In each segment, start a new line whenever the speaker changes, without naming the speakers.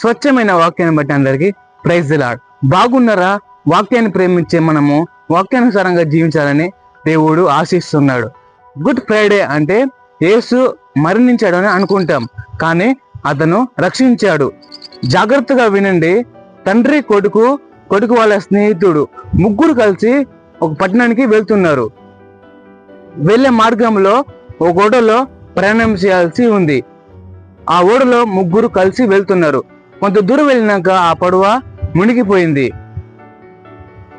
స్వచ్ఛమైన వాక్యాన్ని బట్టి అందరికి ప్రైజ్ లాడ్ బాగున్నారా? వాక్యాన్ని ప్రేమించే మనము వాక్యానుసారంగా జీవించాలని దేవుడు ఆశిస్తున్నాడు. గుడ్ ఫ్రైడే అంటే యేసు మరణించాడు అని అనుకుంటాం కానీ అతను రక్షించాడు. జాగ్రత్తగా వినండి తండ్రి కొడుకు కొడుకు వాళ్ళ స్నేహితుడు ముగ్గురు కలిసి ఒక పట్టణానికి వెళ్తున్నారు. వెళ్ళే మార్గంలో ఒక ఓడలో ప్రయాణం చేయాల్సి ఉంది. ఆ ఓడలో ముగ్గురు కలిసి వెళ్తున్నారు. కొంత దూరం వెళ్ళినాక ఆ పడవ మునిగిపోయింది.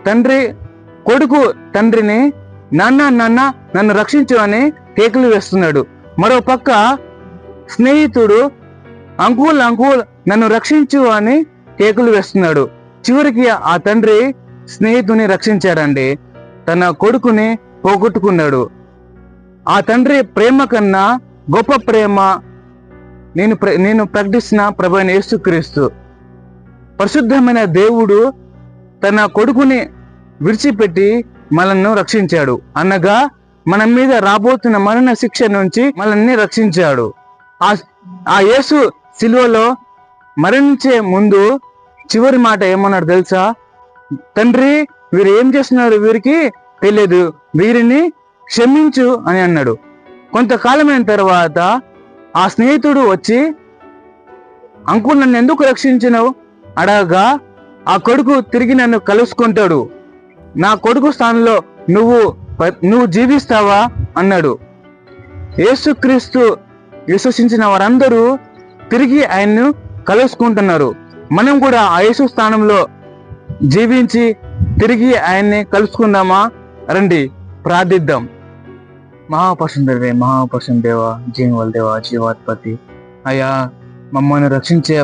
తండ్రి కొడుకు తండ్రిని నాన్న నాన్న నన్ను రక్షించు అని కేకులు వేస్తున్నాడు. మరో పక్క స్నేహితుడు అంకుల్ అంకుల్ నన్ను రక్షించు అని కేకులు వేస్తున్నాడు. చివరికి ఆ తండ్రి స్నేహితుని రక్షించాడండి. తన కొడుకుని పోగొట్టుకున్నాడు. ఆ తండ్రి ప్రేమ కన్నా గొప్ప ప్రేమ నేను ప్ర- నేను ప్రకటిస్తున్న ప్రభు అయిన యేసుక్రీస్తు. పరిశుద్ధమైన దేవుడు తన కొడుకుని విడిచిపెట్టి మనల్ని రక్షించాడు. అనగా మన మీద రాబోతున్న మరణ శిక్ష నుంచి మనల్ని రక్షించాడు. ఆ ఆ యేసు సిలువలో మరణించే ముందు చివరి మాట ఏమన్నాడు తెలుసా? తండ్రి వీరు ఏం చేస్తున్నారు వీరికి తెలియదు. వీరిని క్షమించు అని అన్నాడు. కొంతకాలమైన తర్వాత ఆ స్నేహితుడు వచ్చి అంకుల్ నన్ను ఎందుకు రక్షించినావు? అడగగా ఆ కొడుకు తిరిగి నన్ను కలుసుకుంటాడు. నా కొడుకు స్థానంలో నువ్వు నువ్వు జీవిస్తావా? అన్నాడు. యేసుక్రీస్తు విశ్వసించిన వారందరూ తిరిగి ఆయన్ను కలుసుకుంటున్నారు. మనం కూడా ఆ యేసు స్థానంలో జీవించి తిరిగి ఆయన్ని కలుసుకుందామా? రండి ప్రార్థిద్దాం. మహాపసుందరవే మహాపసుందేవ జీవల్ దేవ జీవాధిపతి. అయ్యా మమ్మల్ని రక్షించే